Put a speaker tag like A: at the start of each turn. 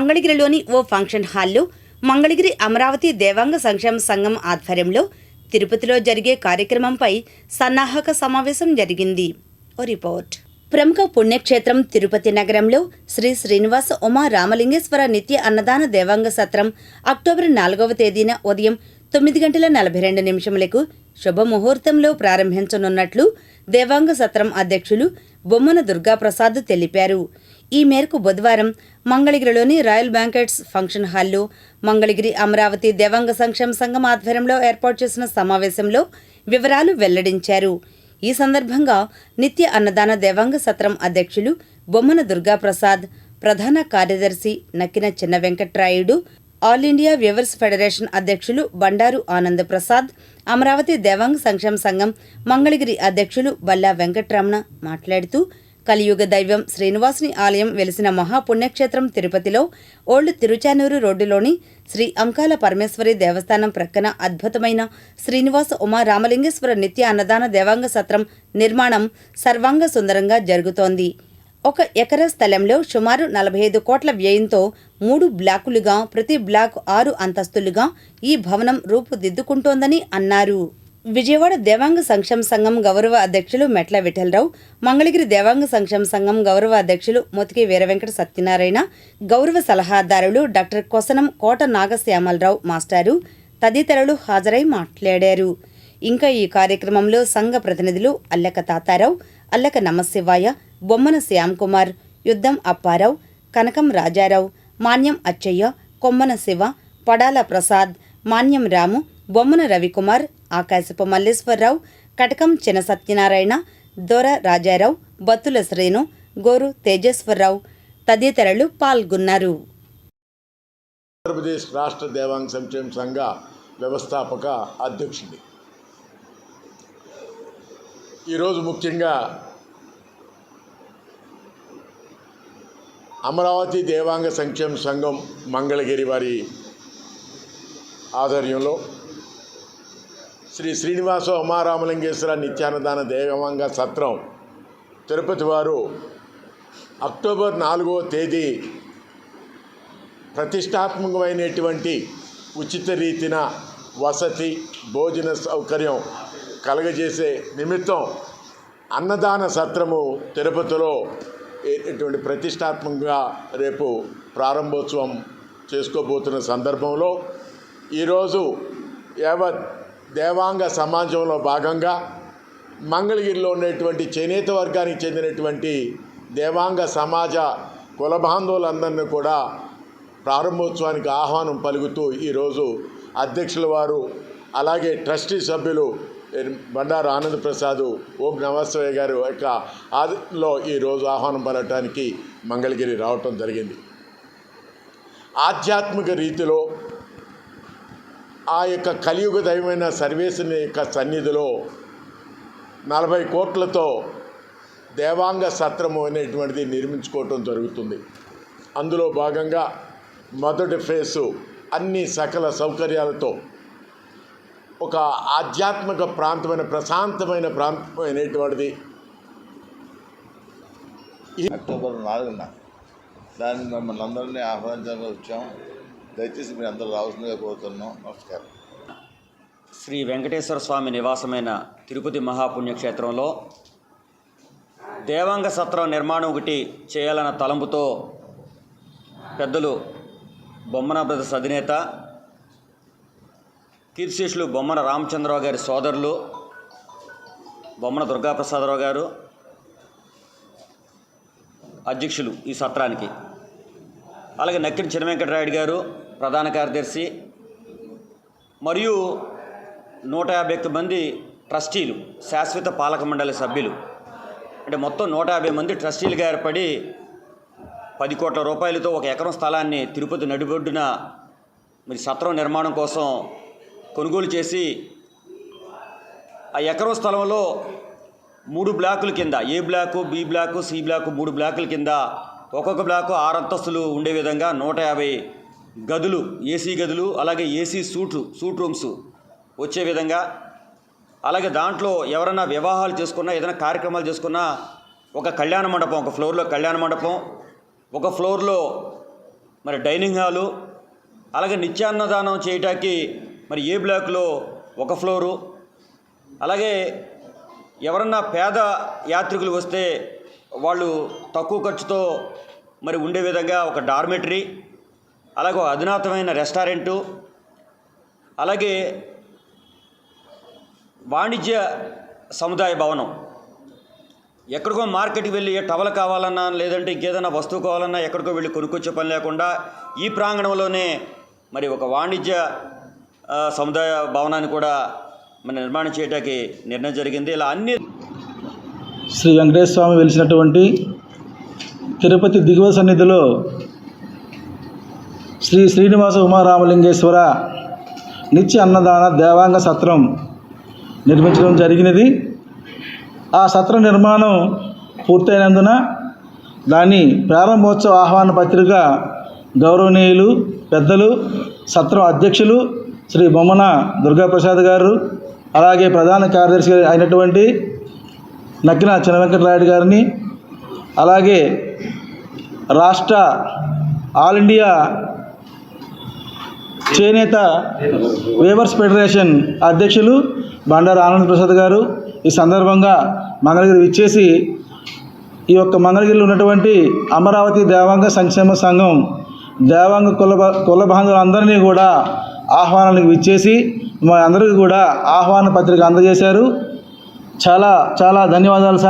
A: మంగళగిరిలోని ఓ ఫంక్షన్ హాల్లో మంగళగిరి అమరావతి దేవాంగ సంక్షేమ సంఘం ఆధ్వర్యంలో తిరుపతిలో జరిగే కార్యక్రమంపై సన్నాహక సమావేశం జరిగింది. ఓ రిపోర్ట్. ప్రముఖ పుణ్యక్షేత్రం తిరుపతి నగరంలో శ్రీ శ్రీనివాస ఉమా రామలింగేశ్వర నిత్య అన్నదాన దేవాంగ సత్రం అక్టోబర్ నాలుగవ తేదీన ఉదయం తొమ్మిది గంటల నలభై రెండు నిమిషములకు శుభముహూర్తంలో ప్రారంభించనున్నట్లు దేవాంగ సత్రం అధ్యక్షులు బొమ్మన దుర్గాప్రసాద్ తెలిపారు. ఈ మేరకు బుధవారం మంగళగిరిలోని రాయల్ బ్యాంకెట్స్ ఫంక్షన్ హాల్లో మంగళగిరి అమరావతి దేవాంగ సంక్షేమ సంఘం ఆధ్వర్యంలో ఏర్పాటు చేసిన సమావేశంలో వివరాలు వెల్లడించారు. ఈ సందర్భంగా నిత్య అన్నదాన దేవాంగ సత్రం అధ్యక్షులు బొమ్మన దుర్గాప్రసాద్ ప్రధాన కార్యదర్శి Nakkina Chinna Venkatrayudu all India weavers federation అధ్యక్షులు బండారు ఆనంద్ ప్రసాద్ అమరావతి దేవాంగ సంక్షేమ సంఘం మంగళగిరి అధ్యక్షులు బల్లా వెంకట్రమణ మాట్లాడుతూ కలియుగ దైవం శ్రీనివాసుని ఆలయం వెలిసిన మహాపుణ్యక్షేత్రం తిరుపతిలో ఓల్డ్ తిరుచానూరు రోడ్డులోని శ్రీ అంకాల పరమేశ్వరి దేవస్థానం ప్రక్కన అద్భుతమైన శ్రీనివాస ఉమా రామలింగేశ్వర నిత్య అన్నదాన దేవాంగ సత్రం నిర్మాణం సర్వాంగ సుందరంగా జరుగుతోంది. ఒక ఎకరా స్థలంలో సుమారు నలభై ఐదు కోట్ల వ్యయంతో మూడు బ్లాకులుగా ప్రతి బ్లాక్ ఆరు అంతస్తులుగా ఈ భవనం రూపుదిద్దుకుంటోందని అన్నారు. విజయవాడ దేవాంగ సంక్షేమ సంఘం గౌరవ అధ్యక్షులు మెట్ల విఠలరావు మంగళగిరి దేవాంగ సంక్షేమ సంఘం గౌరవ అధ్యక్షులు మొతికి వీరవెంకట సత్యనారాయణ గౌరవ సలహాదారులు డాక్టర్ కొసనం కోట నాగశ్యామలరావు మాస్టారు తదితరులు హాజరై మాట్లాడారు. ఇంకా ఈ కార్యక్రమంలో సంఘ ప్రతినిధులు అల్లక తాతారావు అల్లక నమశివాయ బొమ్మన శ్యామ్కుమార్ యుద్ధం అప్పారావు కనకం రాజారావు మాన్యం అచ్చయ్య కొమ్మన శివ పడాల ప్రసాద్ మాన్యం రాము బొమ్మన రవికుమార్ ఆకాశపు మల్లేశ్వరరావు కటకం చిన సత్యనారాయణ దొర రాజారావు బత్తుల శ్రేణు గోరు తేజేశ్వరరావు తదితరులు పాల్గొన్నారు.
B: ఆంధ్రప్రదేశ్ రాష్ట్ర దేవాంగ సంక్షేమ సంఘ వ్యవస్థాపక అధ్యక్షుడి. ఈరోజు ముఖ్యంగా అమరావతి దేవాంగ సంక్షేమ సంఘం మంగళగిరి వారి ఆధ్వర్యంలో శ్రీ శ్రీనివాస ఉమారామలింగేశ్వర నిత్యాన్నదాన దేవాంగ సత్రం తిరుపతి వారు అక్టోబర్ నాలుగో తేదీ ప్రతిష్టాత్మకమైనటువంటి ఉచిత రీతిన వసతి భోజన సౌకర్యం కలగజేసే నిమిత్తం అన్నదాన సత్రము తిరుపతిలో ఇటువంటి ప్రతిష్టాత్మకంగా రేపు ప్రారంభోత్సవం చేసుకోబోతున్న సందర్భంలో ఈరోజు యావత్ దేవాంగ సమాజంలో భాగంగా మంగళగిరిలో ఉండేటువంటి చేనేత వర్గానికి చెందినటువంటి దేవాంగ సమాజ కుల బాంధవులందరినీ కూడా ప్రారంభోత్సవానికి ఆహ్వానం పలుకుతూ ఈరోజు అధ్యక్షుల వారు అలాగే ట్రస్టీ సభ్యులు బండారు ఆనంద్ ప్రసాద్ ఓం నమస్తయ్య గారు యొక్క ఆదిలో ఈరోజు ఆహ్వానం పడటానికి మంగళగిరి రావటం జరిగింది. ఆధ్యాత్మిక రీతిలో ఆ యొక్క కలియుగ దైవమైన సర్వేశ్వరుని యొక్క సన్నిధిలో నలభై కోట్లతో దేవాంగ సత్రము అనేటువంటిది నిర్మించుకోవటం జరుగుతుంది. అందులో భాగంగా మొదటి ఫేసు అన్ని సకల సౌకర్యాలతో ఒక ఆధ్యాత్మిక ప్రాంతమైన ప్రశాంతమైన ప్రాంతమైనటువంటిది
C: అక్టోబర్ నాలుగున దాన్ని మిమ్మల్ని అందరినీ ఆహ్వానించడానికి వచ్చాం. దయచేసి మీరు అందరూ రావాల్సిందిగా కోరుతున్నాం. నమస్కారం.
D: శ్రీ వెంకటేశ్వర స్వామి నివాసమైన తిరుపతి మహాపుణ్యక్షేత్రంలో దేవాంగ సత్రం నిర్మాణం ఒకటి చేయాలన్న తలంపుతో పెద్దలు బొమ్మన బ్రదర్స్ అధినేత కీర్తిశేషులు బొమ్మన రామచంద్రరావు గారి సోదరులు బొమ్మన దుర్గాప్రసాదరావు గారు అధ్యక్షులు ఈ సత్రానికి. అలాగే నక్కిన చిన్నవెంకటరాయుడు గారు ప్రధాన కార్యదర్శి మరియు నూట యాభై ఒక్క మంది ట్రస్టీలు శాశ్వత పాలక మండలి సభ్యులు. అంటే మొత్తం నూట యాభై మంది ట్రస్టీలుగా ఏర్పడి పది కోట్ల రూపాయలతో ఒక ఎకరం స్థలాన్ని తిరుపతి నడిబొడ్డున మరి సత్రం నిర్మాణం కోసం కొనుగోలు చేసి ఆ ఎకరం స్థలంలో మూడు బ్లాకుల కింద A block B block C block మూడు బ్లాకుల కింద ఒక్కొక్క బ్లాకు ఆరు అంతస్తులు ఉండే విధంగా నూట యాభై గదులు ఏసీ గదులు అలాగే ఏసీ సూట్ సూట్ రూమ్స్ వచ్చే విధంగా అలాగే దాంట్లో ఎవరైనా వివాహాలు చేసుకున్నా ఏదైనా కార్యక్రమాలు చేసుకున్నా ఒక కళ్యాణ మండపం ఒక ఫ్లోర్లో కళ్యాణ మండపం ఒక ఫ్లోర్లో మరి డైనింగ్ హాలు అలాగే నిత్యాన్నదానం చేయటానికి మరి ఏ బ్లాక్లో ఒక ఫ్లోరు? అలాగే ఎవరన్నా పేద యాత్రికులు వస్తే వాళ్ళు తక్కువ ఖర్చుతో మరి ఉండే విధంగా ఒక డార్మెటరీ అలాగే ఒక అధునాతమైన రెస్టారెంటు అలాగే వాణిజ్య సముదాయ భవనం. ఎక్కడికో మార్కెట్కి వెళ్ళి ఏ టవల్ కావాలన్నా లేదంటే ఇంకేదైనా వస్తువు కావాలన్నా ఎక్కడికో వెళ్ళి కొనుక్కొచ్చే పని లేకుండా ఈ ప్రాంగణంలోనే మరి ఒక వాణిజ్య సముదాయ భవనాన్ని కూడా మన నిర్మాణం చేయడానికి నిర్ణయం జరిగింది. ఇలా అన్ని
E: శ్రీ వెంకటేశ్వర స్వామి వెలిసినటువంటి తిరుపతి దిగువ సన్నిధిలో శ్రీ శ్రీనివాస ఉమారామలింగేశ్వర నిత్య అన్నదాన దేవాంగ సత్రం నిర్మించడం జరిగినది. ఆ సత్ర నిర్మాణం పూర్తయినందున దాని ప్రారంభోత్సవ ఆహ్వాన పత్రిక గౌరవనీయులు పెద్దలు సత్రం అధ్యక్షులు శ్రీ బొమ్మన దుర్గాప్రసాద్ గారు అలాగే ప్రధాన కార్యదర్శి అయినటువంటి నక్కిన చిన్న వెంకటరాయుడు గారిని అలాగే రాష్ట్ర ఆల్ ఇండియా చేనేత వేవర్స్ ఫెడరేషన్ అధ్యక్షులు బండారు ఆనంద్ ప్రసాద్ గారు ఈ సందర్భంగా మంగళగిరి విచ్చేసి ఈ యొక్క మంగళగిరిలో ఉన్నటువంటి అమరావతి దేవాంగ సంక్షేమ సంఘం దేవాంగ కుల కుల బాంధవులందరినీ కూడా ఆహ్వానాలకు విచ్చేసి మా అందరికీ కూడా ఆహ్వాన పత్రిక అందజేశారు. చాలా చాలా ధన్యవాదాలు సార్.